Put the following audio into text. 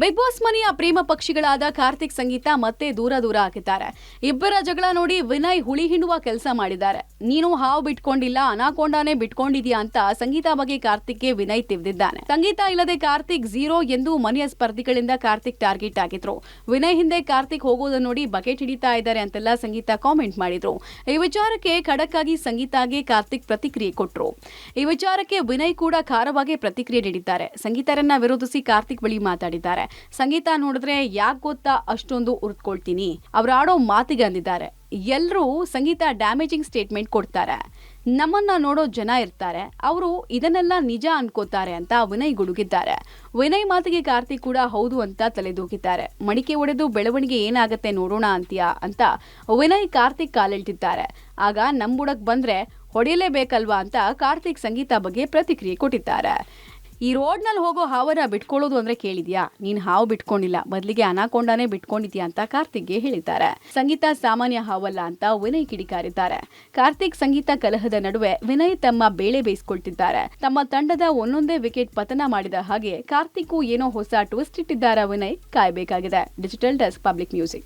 Big boss ಮನೆಯ ಪ್ರೇಮ ಪಕ್ಷಿಗಳಾದ ಕಾರ್ತಿಕ್ ಸಂಗೀತ ಮತ್ತೆ ದೂರ ದೂರ ಹಾಕಿದ್ದಾರೆ. ಇಬ್ಬರ ಜಗಳ ನೋಡಿ ವಿನಯ್ ಹುಳಿ ಹಿಂಡುವ ಕೆಲಸ ಮಾಡಿದ್ದಾರೆ. ನೀನು ಹಾವು ಬಿಟ್ಕೊಂಡಿಲ್ಲ, ಅನಾಕೊಂಡಾನೆ ಬಿಟ್ಕೊಂಡಿದ್ಯಾ ಅಂತ ಸಂಗೀತ ಬಗ್ಗೆ ಕಾರ್ತಿಕ್ಗೆ ವಿನಯ್ ತಿವಿದಿದ್ದಾನೆ. ಸಂಗೀತ ಇಲ್ಲದೆ ಕಾರ್ತಿಕ್ ಝೀರೋ ಎಂದು ಮನೆಯ ಸ್ಪರ್ಧಿಗಳಿಂದ ಕಾರ್ತಿಕ್ ಟಾರ್ಗೆಟ್ ಆಗಿದ್ರು. ವಿನಯ್ ಹಿಂದೆ ಕಾರ್ತಿಕ್ ಹೋಗೋದನ್ನ ನೋಡಿ ಬಕೆಟ್ ಹಿಡಿತಾ ಇದ್ದಾರೆ ಅಂತೆಲ್ಲ ಸಂಗೀತ ಕಾಮೆಂಟ್ ಮಾಡಿದ್ರು. ಈ ವಿಚಾರಕ್ಕೆ ಖಡಕ್ ಆಗಿ ಸಂಗೀತಾಗೆ ಕಾರ್ತಿಕ್ ಪ್ರತಿಕ್ರಿಯೆ ಕೊಟ್ರು. ಈ ವಿಚಾರಕ್ಕೆ ವಿನಯ್ ಕೂಡ ಖಾರವಾಗಿ ಪ್ರತಿಕ್ರಿಯೆ ನೀಡಿದ್ದಾರೆ. ಸಂಗೀತರನ್ನ ವಿರೋಧಿಸಿ ಕಾರ್ತಿಕ್ ಬಳಿ ಮಾತಾಡಿದ್ದಾರೆ. ಸಂಗೀತ ನೋಡಿದ್ರೆ ಯಾಕೆ ಗೊತ್ತಾ? ಅಷ್ಟೊಂದು ಉರ್ತ್ಕೊಳ್ತೀನಿ ಅವ್ರು ಆಡೋ ಮಾತಿಗೆ ಅಂದಿದ್ದಾರೆ. ಎಲ್ಲರೂ ಸಂಗೀತ ಡ್ಯಾಮೇಜಿಂಗ್ ಸ್ಟೇಟ್ಮೆಂಟ್ ಕೊಡ್ತಾರೆ. ನಮ್ಮನ್ನ ನೋಡೋ ಜನ ಇರ್ತಾರೆ. ಅವರು ಇದನ್ನೆಲ್ಲ ನಿಜ ಅನ್ಕೋತಾರೆ ಅಂತ ವಿನಯ್ ಗುಡುಗಿದ್ದಾರೆ. ವಿನಯ್ ಮಾತಿಗೆ ಕಾರ್ತಿಕ್ ಕೂಡ ಹೌದು ಅಂತ ತಲೆದೂಗಿದ್ದಾರೆ. ಮಡಿಕೆ ಒಡೆದು ಬೆಳವಣಿಗೆ ಏನಾಗತ್ತೆ ನೋಡೋಣ ಅಂತೀಯಾ ಅಂತ ವಿನಯ್ ಕಾರ್ತಿಕ್ ಕಾಲೆಳ್ತಿದ್ದಾರೆ. ಆಗ ನಂಬುಡಕ್ ಬಂದ್ರೆ ಹೊಡೆಯಲೇಬೇಕಲ್ವಾ ಅಂತ ಕಾರ್ತಿಕ್ ಸಂಗೀತ ಬಗ್ಗೆ ಪ್ರತಿಕ್ರಿಯೆ ಕೊಟ್ಟಿದ್ದಾರೆ. ಈ ರೋಡ್ನಲ್ಲಿ ಹೋಗೋ ಹಾವನ್ನ ಬಿಟ್ಕೊಳ್ಳೋದು ಅಂದ್ರೆ ಕೇಳಿದ್ಯಾ? ನೀನ್ ಹಾವು ಬಿಟ್ಕೊಂಡಿಲ್ಲ, ಬದಲಿಗೆ ಅನಾಕೊಂಡಾನೆ ಬಿಟ್ಕೊಂಡಿದ್ಯಾ ಅಂತ ಕಾರ್ತಿಕ್ಗೆ ಹೇಳಿದ್ದಾರೆ. ಸಂಗೀತ ಸಾಮಾನ್ಯ ಹಾವಲ್ಲ ಅಂತ ವಿನಯ್ ಕಿಡಿಕಾರಿದ್ದಾರೆ. ಕಾರ್ತಿಕ್ ಸಂಗೀತ ಕಲಹದ ನಡುವೆ ವಿನಯ್ ತಮ್ಮ ಬೇಳೆ ಬೇಯಿಸಿಕೊಳ್ತಿದ್ದಾರೆ. ತಮ್ಮ ತಂಡದ ಒಂದೊಂದೇ ವಿಕೆಟ್ ಪತನ ಮಾಡಿದ ಹಾಗೆ ಕಾರ್ತಿಕ್ ಏನೋ ಹೊಸ ಟ್ವಿಸ್ಟ್ ಇಟ್ಟಿದ್ದಾರೆ Vinay? ಕಾಯಬೇಕಾಗಿದೆ. Digital desk public music.